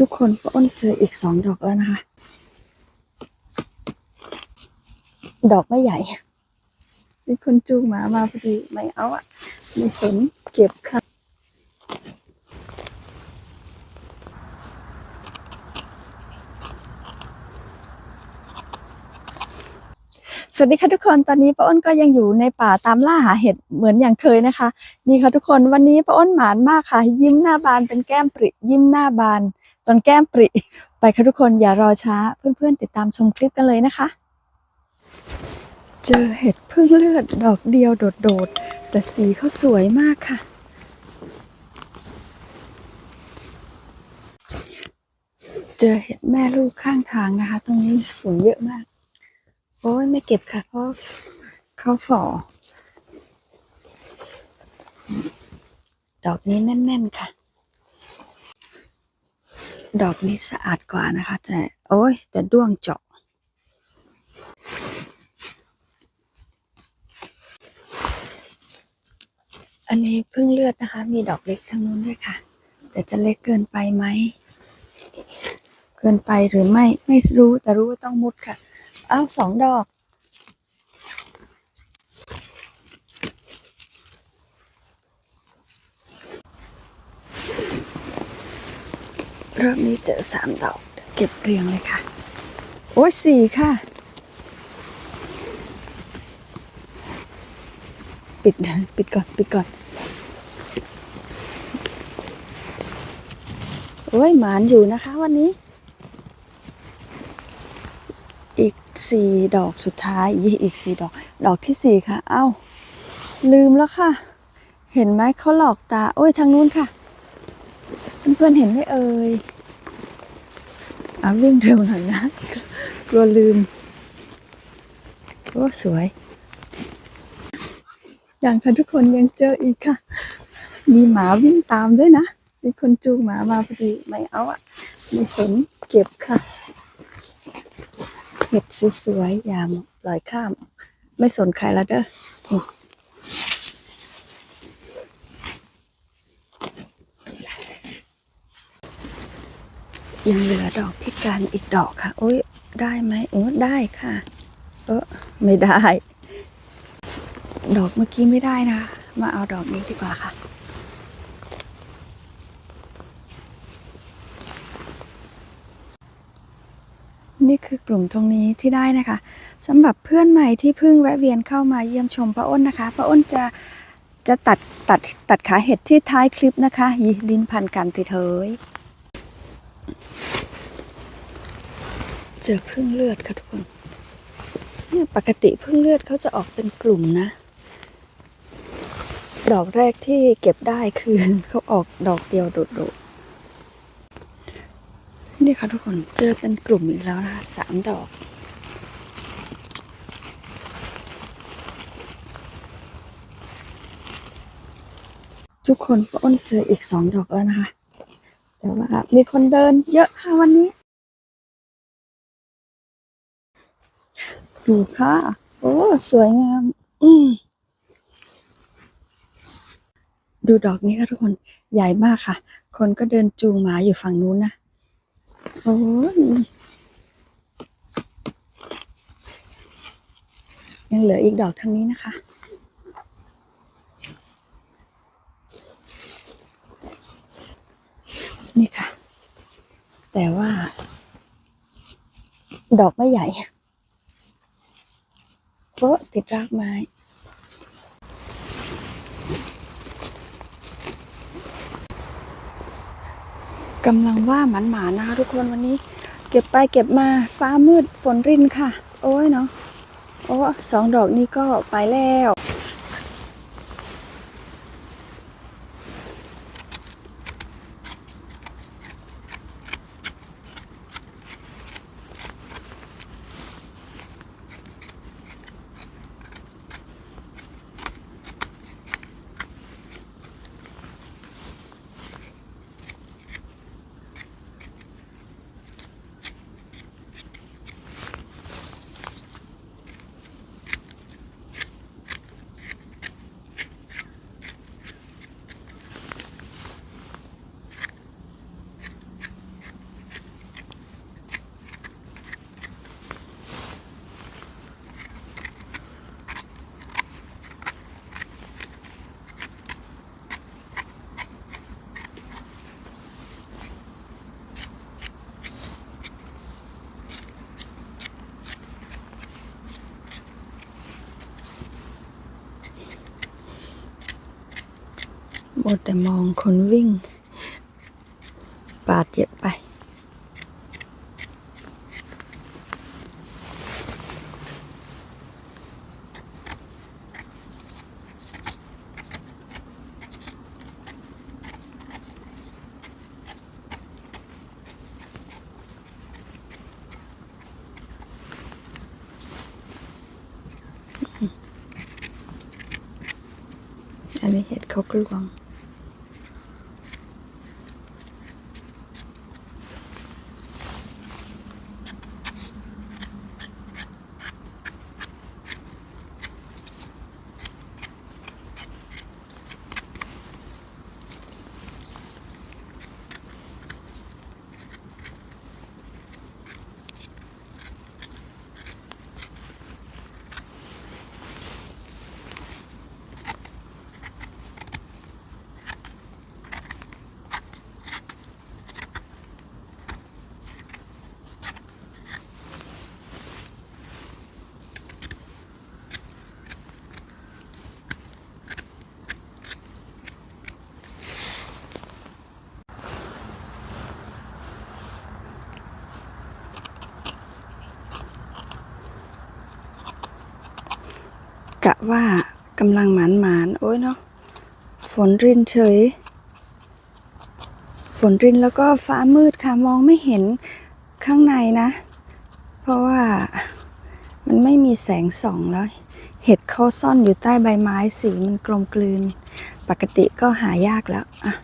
ทุกคนป้าอ้นเจออีกสองดอกแล้วนะคะ ดอกไม่ใหญ่มีคนจูงหมามาพอดีไม่เอาอะไม่สนเก็บค่ะ วัสดีค่ะทุกคนตอนนี้ป้าอ้นก็ยังอยู่ในป่าตามล่าหาเห็ดเหมือนอย่างเคยนะคะ นี่ค่ะทุกคนวันนี้ป้าอ้นหมานมากค่ะ ยิ้มหน้าบานเป็นแก้มปริยิ้มหน้าบาน จนแก้มปริ ไปค่ะทุกคนอย่ารอช้าเพื่อนๆ ติดตามชมคลิปกันเลยนะคะ เจอเห็ดพึ่งเลือดดอกเดียวโดดๆ แต่สีเขาสวยมากค่ะ เจอเห็ดแม่ลูกข้างทางนะคะ ตรงนี้ฝุ่นเยอะมาก โอ้ยไม่เก็บค่ะเพราะเขาฝ่อ ดอกนี้แน่น ๆ ค่ะ ดอกนี้สะอาดกว่านะคะ แต่ โอ้ย แต่ด้วงเจาะอันนี้เพิ่งเลือดนะคะ มีดอกเล็กทางนู้นด้วยค่ะ แต่จะเล็กเกินไปไหม เกินไปหรือไม่ไม่รู้แต่รู้ว่าต้องมุดค่ะ อ้าวสองดอกรอบนี้เจอสามดอกเดี๋ยวเก็บเรียงเลยค่ะ โอ้ยสี่ค่ะ ปิดปิดก่อน ปิดก่อน โอ้ยหมานอยู่นะคะวันนี้ อีก สี่ดอกสุดท้ายยี่อีกสี่ดอก ดอกที่สี่ค่ะ เอ้า ลืมแล้วค่ะ เห็นไหมเขาหลอกตา โอ้ยทางนู้นค่ะ เพื่อนๆเห็นไหมเอ่ยอะวิ่งเร็วหน่อยนะกลัวลืมโอ้สวย อย่างค่ะทุกคนยังเจออีกค่ะ มีหมาวิ่งตามด้วยนะ มีคนจูงหมามาพอดี ไม่เอาอะไม่สนเก็บค่ะ เห็ดสวยๆอย่าปล่อยข้าม ไม่สนใครแล้วเด้อยังเหลือดอกพิการอีกดอกค่ะ โอ้ยได้ไหมโอ้ได้ค่ะ เออไม่ได้ ดอกเมื่อกี้ไม่ได้นะ มาเอาดอกนี้ดีกว่าค่ะ นี่คือกลุ่มตรงนี้ที่ได้นะคะสำหรับเพื่อนใหม่ที่เพิ่งแวะเวียนเข้ามาเยี่ยมชมป้าอ้นนะคะป้าอ้นจะจะตัดตัดตัดขาเห็ดที่ท้ายคลิปนะคะยีลิ้นพันกันติเถยเจอพึ่งเลือดค่ะทุกคนเนี่ยปกติพึ่งเลือดเขาจะออกเป็นกลุ่มนะ ดอกแรกที่เก็บได้คือเขาออกดอกเดียวโดดๆ นี่ค่ะทุกคนเจอเป็นกลุ่มอีกแล้วนะคะสามดอก ทุกคนป้าอ้นเจออีกสองดอกแล้วนะคะ แต่ว่ามีคนเดินเยอะค่ะวันนี้ ดูค่ะ โอ้ สวยงาม อืดูดอกนี้ค่ะทุกคนใหญ่มากค่ะ คนก็เดินจูงหมาอยู่ฝั่งนู้นนะ โอ้ยยังเหลืออีกดอกทางนี้นะคะ นี่ค่ะ แต่ว่า ดอกไม่ใหญ่เพราะติดรากไม้ กำลังว่าหมันหมานะคะทุกคนวันนี้ เก็บไปเก็บมาฟ้ามืดฝนรินค่ะ โอ้ยเนาะโอ้สองดอกนี้ก็ไปแล้ว อดแต่มองคนวิ่งบาดเจ็บไป อันนี้เห็ดเขากลวง กะว่ากำลังหมานหมานโอ้ยเนาะฝนรินเฉย ฝนรินแล้วก็ฟ้ามืดค่ะมองไม่เห็นข้างในนะ เพราะว่ามันไม่มีแสงส่องแล้ว เห็ดเขาซ่อนอยู่ใต้ใบไม้สีมันกลมกลืน ปกติก็หายากแล้วอะ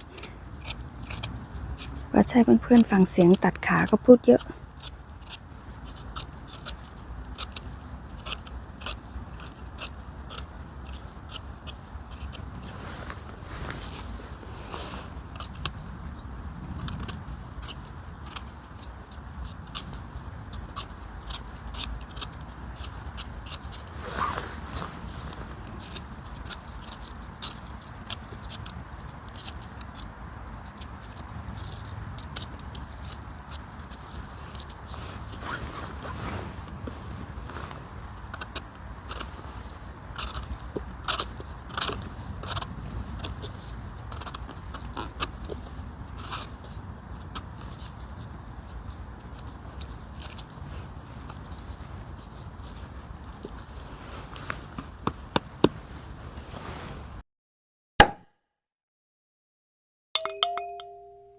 ว่าใช่เพื่อนๆฟังเสียงตัดขาก็พูดเยอะ